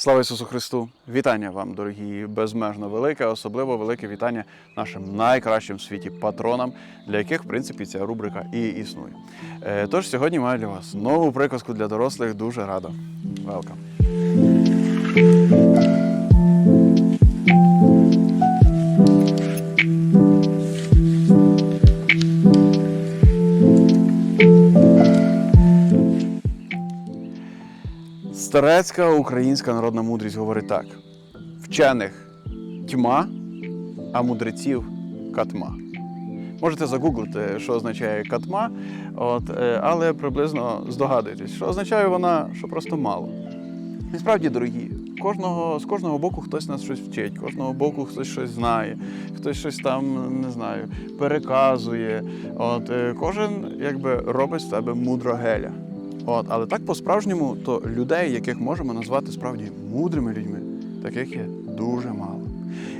Слава Ісусу Христу! Вітання вам, дорогі, безмежно велике, особливо велике вітання нашим найкращим в світі патронам, для яких, в принципі, ця рубрика і існує. Е, Тож сьогодні маю для вас нову приказку для дорослих. Дуже рада. Велкам. Старецька українська народна мудрість говорить так: вчених тьма, а мудреців катма. Можете загуглити, що означає катма, от, е, але приблизно здогадуєтесь, що означає вона, що просто мало. І справді, дорогі, кожного, з кожного боку хтось нас щось вчить, кожного боку хтось щось знає, хтось щось там, не знаю, переказує. От, е, кожен якби робить з себе мудро геля. От, але так по-справжньому, то людей, яких можемо назвати справді мудрими людьми, таких є дуже мало.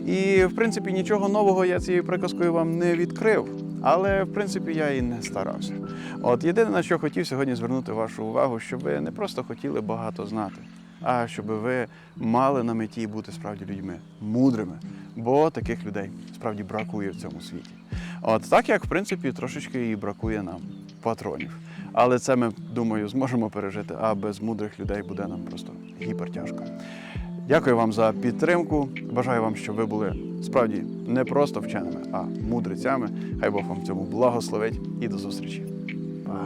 І в принципі нічого нового я цією приказкою вам не відкрив, але в принципі я і не старався. От єдине, на що хотів сьогодні звернути вашу увагу, щоб ви не просто хотіли багато знати, а щоб ви мали на меті бути справді людьми мудрими, бо таких людей справді бракує в цьому світі. От так як в принципі трошечки і бракує нам патронів. Але це ми, думаю, зможемо пережити, а без мудрих людей буде нам просто гіпертяжко. Дякую вам за підтримку. Бажаю вам, щоб ви були справді не просто вченими, а мудрецями. Хай Бог вам в цьому благословить і до зустрічі. Па!